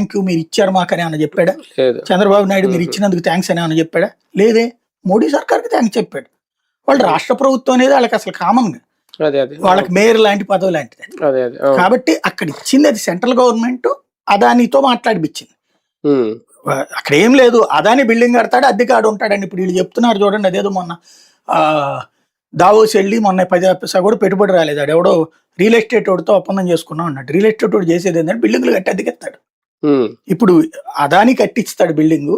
Thank you మీరు ఇచ్చారు మాకని అని చెప్పాడా? చంద్రబాబు నాయుడు మీరు ఇచ్చినందుకు థ్యాంక్స్ అని అని చెప్పాడా? లేదే మోడీ సర్కార్కి థ్యాంక్స్ చెప్పాడు. వాళ్ళు రాష్ట్ర ప్రభుత్వం అనేది వాళ్ళకి అసలు కామన్. వాళ్ళకి మేయర్ లాంటి పదవి లాంటిది. కాబట్టి అక్కడ ఇచ్చింది అది సెంట్రల్ గవర్నమెంట్ అదానితో మాట్లాడిపించింది అక్కడ ఏం లేదు. అదాని బిల్డింగ్ కడతాడు అద్దెకాడు ఉంటాడని ఇప్పుడు వీళ్ళు చెప్తున్నారు చూడండి అదేదో మొన్న దావోస్ వెళ్ళి మొన్న పది పైసా కూడా పెట్టుబడి రాలేదు. ఆడు ఎవడో రియల్ ఎస్టేట్ వాడితో ఒప్పందం చేసుకున్నాం అన్నాడు రియల్ ఎస్టేట్ వాడు చేసేది ఏంటంటే బిల్డింగ్లు కట్టి అద్దెకెత్తాడు. ఇప్పుడు అదాని కట్టిస్తాడు బిల్డింగ్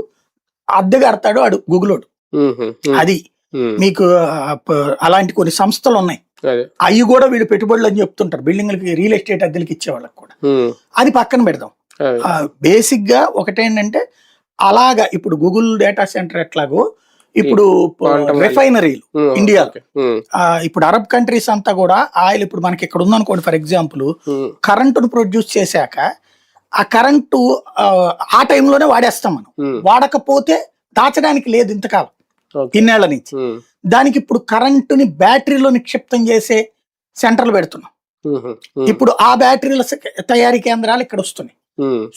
అద్దె కడతాడు ఆడు గుగులోడు. అది. మీకు అలాంటి కొన్ని సంస్థలు ఉన్నాయి. అవి కూడా వీళ్ళు పెట్టుబడులు అని చెప్తుంటారు. బిల్డింగ్లకి రియల్ ఎస్టేట్ అద్దెలకి ఇచ్చే వాళ్ళకి కూడా అది పక్కన పెడదాం. బేసిక్గా ఒకటేంటంటే అలాగా ఇప్పుడు గూగుల్ డేటా సెంటర్ ఎట్లాగో ఇప్పుడు. రిఫైనరీలు ఇండియాలో. ఉమ్, ఇప్పుడు అరబ్ కంట్రీస్ అంతా కూడా ఆయిల్ ఇప్పుడు మనకి ఇక్కడ ఉందనుకోండి ఫర్ ఎగ్జాంపుల్ కరెంటును ప్రొడ్యూస్ చేశాక ఆ కరెంటు ఆ, టైంలోనే వాడేస్తాం మనం. వాడకపోతే దాచడానికి లేదు ఇంతకాలం. ఇన్నేళ్ళ నుంచి. దానికి ఇప్పుడు కరెంటుని బ్యాటరీలో నిక్షిప్తం చేసే సెంటర్లు పెడుతున్నాం. ఇప్పుడు ఆ బ్యాటరీల తయారీ కేంద్రాలు ఇక్కడ వస్తున్నాయి.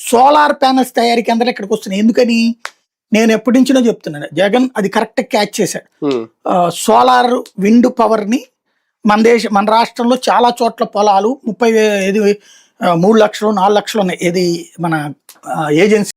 సోలార్ ప్యానల్స్ తయారీ కేంద్రాలు ఇక్కడికి వస్తున్నాయి. ఎందుకని? నేను ఎప్పటి నుంచినో చెప్తున్నాను. జగన్ అది కరెక్ట్ క్యాచ్ చేశాడు. సోలార్ విండ్ పవర్ని మన దేశ మన రాష్ట్రంలో చాలా చోట్ల పొలాలు ముప్పై ఇది ఆ, మూడు లక్షలు నాలుగు లక్షలు ఉన్నాయి. ఏది మన ఏజెన్సీ